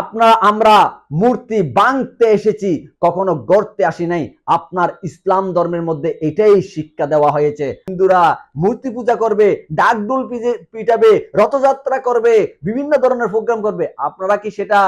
আপনার আমরা মূর্তি বাঙতে এসেছি, কখনো গড়তে আসি নাই। আপনার ইসলাম ধর্মের মধ্যে এটাই শিক্ষা দেওয়া হয়েছে। হিন্দুরা মূর্তি পূজা করবে, ডাকডুল পিটাবে, রথযাত্রা করবে, বিভিন্ন ধরনের প্রোগ্রাম করবে। আপনারা কি সেটা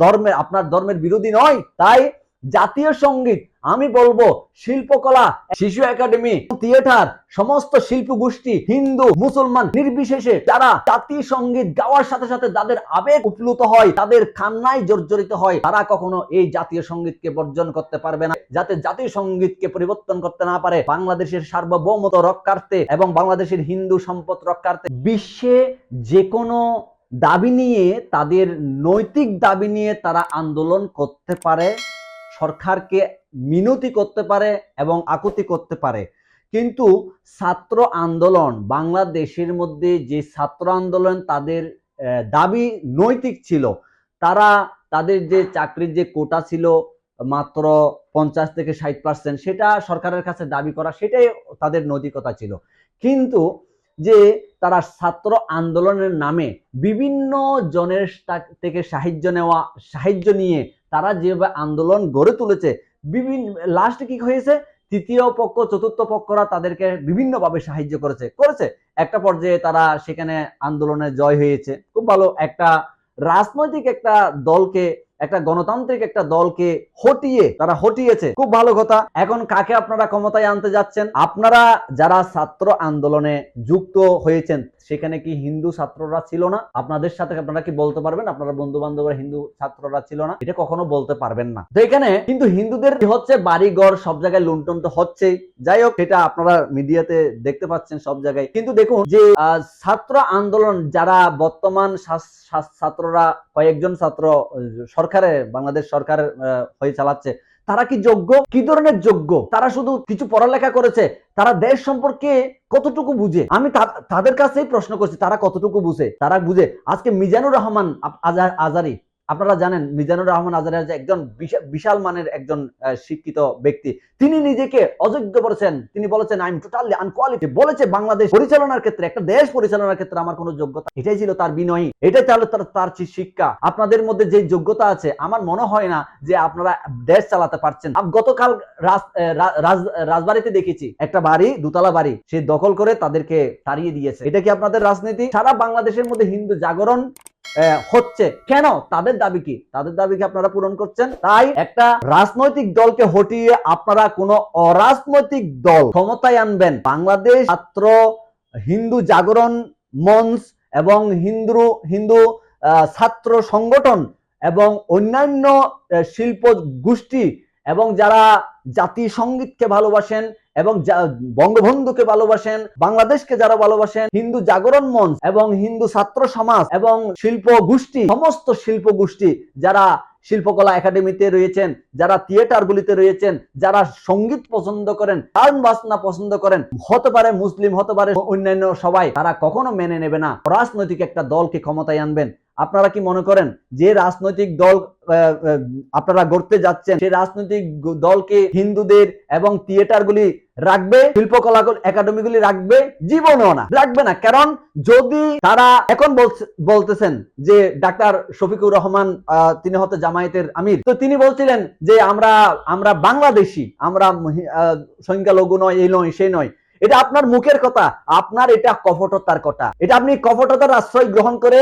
ধর্মের, আপনার ধর্মের বিরোধী নয়? তাই জাতীয় সংগীত আমি বলব শিল্পকলা, শিশু একাডেমি, থিয়েটার, সমস্ত শিল্প গোষ্ঠী হিন্দু, মুসলমান নির্বিশেষে যারা জাতীয় সংগীত গাওয়ার সাথে সাথে যাদের আবেগ উপ্লুত হয়, তাদের কান্নায় জর্জরিত হয়, তারা কখনো এই জাতীয় সঙ্গীতকে বর্জন করতে পারবে না। যাতে জাতীয় সঙ্গীতকে পরিবর্তন করতে না পারে, বাংলাদেশের সার্বভৌমত রক্ষার্থে এবং বাংলাদেশের হিন্দু সম্পদ রক্ষার্থে বিশ্বে যে কোনো দাবি নিয়ে, তাদের নৈতিক দাবি নিয়ে তারা আন্দোলন করতে পারে। সরকারকে মিনতি করতে পারে এবং আকুতি করতে পারে। কিন্তু ছাত্র আন্দোলন, বাংলাদেশের মধ্যে যে ছাত্র আন্দোলন তাদের দাবি নৈতিক ছিল, তারা তাদের যে চাকরির যে কোটা ছিল মাত্র পঞ্চাশ থেকে ষাট পার্সেন্ট সেটা সরকারের কাছে দাবি করা, সেটাই তাদের নৈতিকতা ছিল। কিন্তু যে তারা ছাত্র আন্দোলনের নামে বিভিন্ন জনের থেকে সাহায্য নেওয়া, সাহায্য নিয়ে তারা যেভাবে আন্দোলন গড়ে তুলেছে বিভিন্ন লাস্ট কি হয়েছে? তৃতীয় পক্ষ, চতুর্থ পক্ষরা তাদেরকে বিভিন্নভাবে সাহায্য করেছে। করেছে। একটা পর্যায়ে তারা সেখানে আন্দোলনে জয় হয়েছে। খুব ভালো একটা রাজনৈতিক একটা দলকে একটা গণতান্ত্রিক একটা দলকে হটিয়ে তারা হটিয়েছে। খুব ভালো কথা। এখন কাকে আপনারা ক্ষমতায় আনতে যাচ্ছেন? আপনারা যারা ছাত্র আন্দোলনে যুক্ত হয়েছেন সেখানে কি হিন্দু ছাত্ররা ছিল না? আপনাদের সাথে আপনারা কি বলতে পারবেন? আপনারা বন্ধু বান্ধবরা হিন্দু ছাত্ররা ছিল না? এটা কখনো বলতে পারবেন না। তো এখানে কিন্তু হিন্দুদের হচ্ছে? বাড়ি ঘর সব জায়গায় লুণ্ঠন তো হচ্ছেই। যাই হোক এটা আপনারা মিডিয়াতে দেখতে পাচ্ছেন সব জায়গায়। কিন্তু দেখুন যে ছাত্র আন্দোলন যারা বর্তমান ছাত্ররা কয়েকজন ছাত্র আহ, সরকারে, বাংলাদেশ সরকার হয়ে চালাচ্ছে, তারা কি যোগ্য? কি ধরনের যোগ্য? তারা শুধু কিছু পড়ালেখা করেছে, তারা দেশ সম্পর্কে কতটুকু বুঝে? আমি তাদের কাছেই প্রশ্ন করছি, তারা কতটুকু বুঝে? তারা বুঝে। আজকে মিজানুর রহমান আজা- আজারি আপনারা জানেন মিজানুর রহমান আজারি যে একজন বিশাল মানের একজন শিক্ষিত ব্যক্তি, তিনি নিজেকে অযোগ্য বলেছেন। তিনি বলেছেন আই এম টোটালি আনকোয়ালিটি বলেছে, বাংলাদেশ পরিচালনার ক্ষেত্রে, একটা দেশ পরিচালনার ক্ষেত্রে আমার কোনো যোগ্যতা এটাই ছিল তার বিনয়ী। এটাই তাহলে তার শিক্ষা। আপনাদের মধ্যে যে যোগ্যতা আছে, আমার মনে হয় না যে আপনারা দেশ চালাতে পারছেন। গতকাল রাজবাড়িতে দেখেছি, একটা বাড়ি, দুতলা বাড়ি, সে দখল করে তাদেরকে তাড়িয়ে দিয়েছে। এটা কি আপনাদের রাজনীতি? সারা বাংলাদেশের মধ্যে হিন্দু জাগরণ হচ্ছে। কেন? তাদের দাবি কি? তাদের দাবি কি আপনারা পূরণ করছেন? তাই একটা রাজনৈতিক দলকে হটিয়ে আপনারা কোনো অরাজনৈতিক দল ক্ষমতায় আনবেন। বাংলাদেশ ছাত্র হিন্দু জাগরণ মঞ্চ এবং হিন্দু হিন্দু ছাত্র সংগঠন এবং অন্যান্য শিল্প গোষ্ঠী এবং যারা জাতীয় সঙ্গীতকে ভালোবাসেন এবং বঙ্গবন্ধুকে ভালোবাসেন, বাংলাদেশকে যারা ভালোবাসেন, হিন্দু জাগরণ মঞ্চ এবং হিন্দু ছাত্র সমাজ এবং শিল্প গোষ্ঠী, সমস্ত শিল্প গোষ্ঠী যারা শিল্পকলা একাডেমিতে রয়েছেন, যারা থিয়েটার গুলিতে রয়েছেন, যারা সংগীত পছন্দ করেন, গান বাজনা পছন্দ করেন, হতে পারে মুসলিম, হতে পারে অন্যান্য সবাই, তারা কখনো মেনে নেবে না। রাজনৈতিক একটা দলকে ক্ষমতায় আনবেন। আপনারা কি মনে করেন যে রাজনৈতিক দল আপনারা গড়তে যাচ্ছেন, সেই রাজনৈতিক দলকে হিন্দুদের এবং থিয়েটারগুলি রাখবে, শিল্পকলা একাডেমিগুলি রাখবে? জীবনেও না, রাখবে না। কারণ যদি তারা এখন বলতেছেন যে ডাক্তার শফিকুর রহমান তিনি হয়তো জামায়াতের আমির। তো তিনি বলছিলেন যে আমরা আমরা বাংলাদেশি, আমরা সংখ্যালঘু নয়, এই নয়, সেই নয়। এটা আপনার মুখের কথা, আপনার এটা কপটতার কথা। এটা আপনি কপটতার আশ্রয় গ্রহণ করে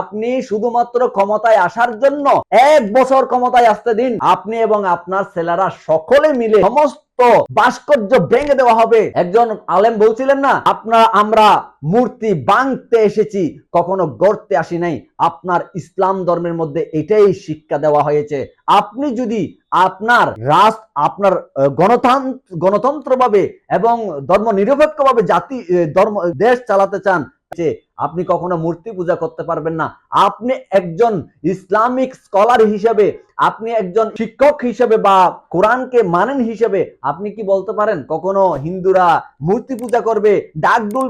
আপনি শুধুমাত্র ক্ষমতায় আসার জন্য এক বছর ক্ষমতায় আসতে দিন, আপনি এবং আপনার ছেলেরা সকলে মিলে সমস্ত ভাস্কর্য ভেঙে দেওয়া হবে। একজন আলেম বলছিলেন না, আপনার, আমরা মূর্তি বাংতে এসেছি, কখনো গড়তে আসি নাই। আপনার ইসলাম ধর্মের মধ্যে এটাই শিক্ষা দেওয়া হয়েছে। আপনি যদি আপনার রাজ, আপনার গণতন্ত্র, গণতন্ত্রভাবে এবং ধর্ম নিরপেক্ষভাবে জাতি ধর্ম, দেশ চালাতে চান যে আপনি কখনো মূর্তি পূজা করতে পারবেন না। আপনি একজন ইসলামিক স্কলার হিসেবে, আপনি একজন শিক্ষক হিসেবে বা কোরআনকে মানেন হিসেবে, আপনি কি বলতে পারেন? কখনো হিন্দুরা মূর্তি পূজা করবে, ডাকডুল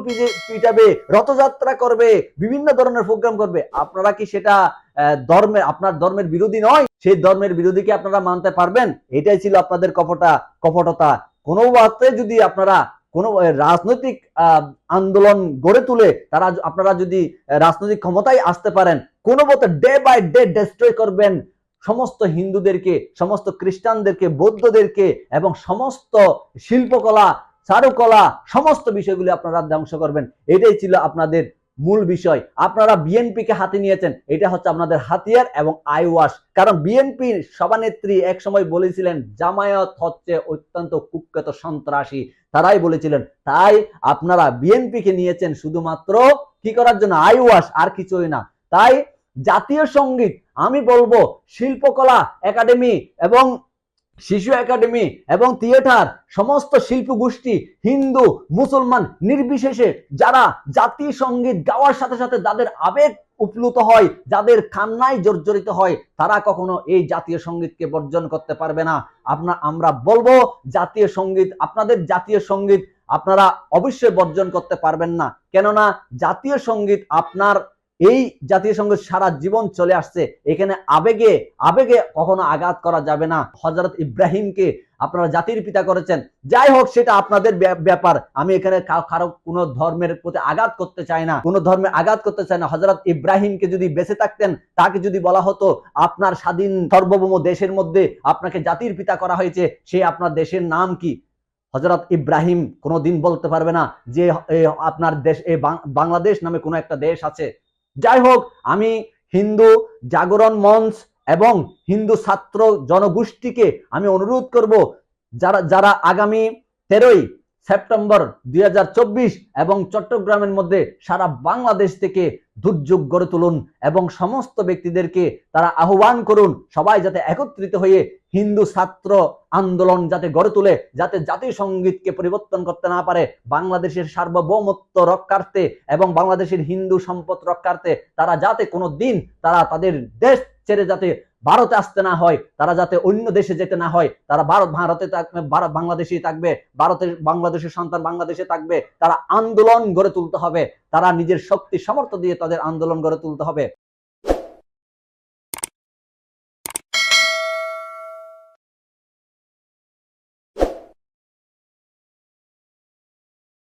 পিটাবে, রথযাত্রা করবে, বিভিন্ন ধরনের প্রোগ্রাম করবে। আপনারা কি সেটা ধর্মের আপনার ধর্মের বিরোধী নয়? সেই ধর্মের বিরোধীকে আপনারা মানতে পারবেন? এটাই ছিল আপনাদের কপটা, কপটতা। কোনো বাতে যদি আপনারা কোনো রাজনৈতিক আন্দোলন গড়ে তুলে তারা আপনারা যদি রাজনৈতিক ক্ষমতায় আসতে পারেন, কোনো মতে ডে বাই ডে ডেস্ট্রয় করবেন সমস্ত হিন্দুদেরকে, সমস্ত খ্রিস্টানদেরকে, বৌদ্ধদেরকে এবং সমস্ত শিল্পকলা, চারুকলা, সমস্ত বিষয়গুলি আপনারা ধ্বংস করবেন। এটাই ছিল আপনাদের মূল বিষয়। আপনারা বিএনপি কে হাতে নিয়েছেন। এটা হচ্ছে আপনাদের হাতিয়ার এবং আই ওয়াশ কারণ বিএনপির সভানেত্রী এক সময় বলেছিলেন, জামায়াত হচ্ছে অত্যন্ত কুখ্যাত সন্ত্রাসী। তারাই বলেছিলেন। তাই আপনারা বিএনপি কে নিয়েছেন শুধুমাত্র কি করার জন্য? আই ওয়াশ আর কিছুই না। তাই জাতীয় সংগীত, আমি বলব শিল্পকলা, একাডেমি এবং শিশু একাডেমি এবং থিয়েটার, সমস্ত শিল্প গোষ্ঠী হিন্দু, মুসলমান নির্বিশেষে যারা জাতীয় সংগীত গাওয়ার সাথে সাথে যাদের আবেগ উপ্লুত হয়, যাদের কান্নায় জর্জরিত হয়, তারা কখনো এই জাতীয় সঙ্গীতকে বর্জন করতে পারবে না। আপনার, আমরা বলব, জাতীয় সংগীত, আপনাদের জাতীয় সংগীত আপনারা অবশ্যই বর্জন করতে পারবেন না। কেননা, জাতীয় সংগীত আপনার এই জাতীয় সংগীত সারা জীবন চলে আসছে। এখানে আবেগে আবেগে কখনো আঘাত করা যাবে না। হজরত ইব্রাহিমকে আপনারা জাতির পিতা করেছেন। যাই হোক, সেটা আপনাদের ব্যাপার। আমি এখানে কারও কোনো ধর্মের প্রতি আঘাত করতে চাই না। কোনো ধর্মে আঘাত করতে চাই না। হজরত ইব্রাহিমকে যদি বেঁচে থাকতেন, তাকে যদি বলা হতো, আপনার স্বাধীন সর্বভৌম দেশের মধ্যে আপনাকে জাতির পিতা করা হয়েছে, সে আপনার দেশের নাম কি? হজরত ইব্রাহিম কোনোদিন বলতে পারবে না যে আপনার দেশ বাংলাদেশ নামে কোনো একটা দেশ আছে। যাই হোক, আমি হিন্দু জাগরণ মঞ্চ এবং হিন্দু ছাত্র জনগোষ্ঠীকে আমি অনুরোধ করব, যারা যারা আগামী তেরোই সেপ্টেম্বর দুই হাজার চব্বিশ এবং চট্টগ্রামের মধ্যে সারা বাংলাদেশ থেকে দুর্যোগ গড়ে তুলুন এবং সমস্ত ব্যক্তিদেরকে তারা আহ্বান করুন সবাই যাতে একত্রিত হয়ে হিন্দু ছাত্র আন্দোলন যাতে গড়ে তুলে, যাতে জাতীয় সঙ্গীতকে পরিবর্তন করতে না পারে, বাংলাদেশের সার্বভৌমত্ব রক্ষার্থে এবং বাংলাদেশের হিন্দু সম্পদ রক্ষার্থে তারা যাতে কোনো দিন তারা তাদের দেশ ছেড়ে যাতে ভারতে আসতে না হয়, তারা যাতে অন্য দেশে যেতে না হয়, তারা ভারত, ভারতে থাকবে, ভারত বাংলাদেশেই থাকবে, ভারতের বাংলাদেশের সন্তান বাংলাদেশে থাকবে, তারা আন্দোলন গড়ে তুলতে হবে, তারা নিজের শক্তি, সামর্থ্য দিয়ে তাদের আন্দোলন গড়ে তুলতে হবে।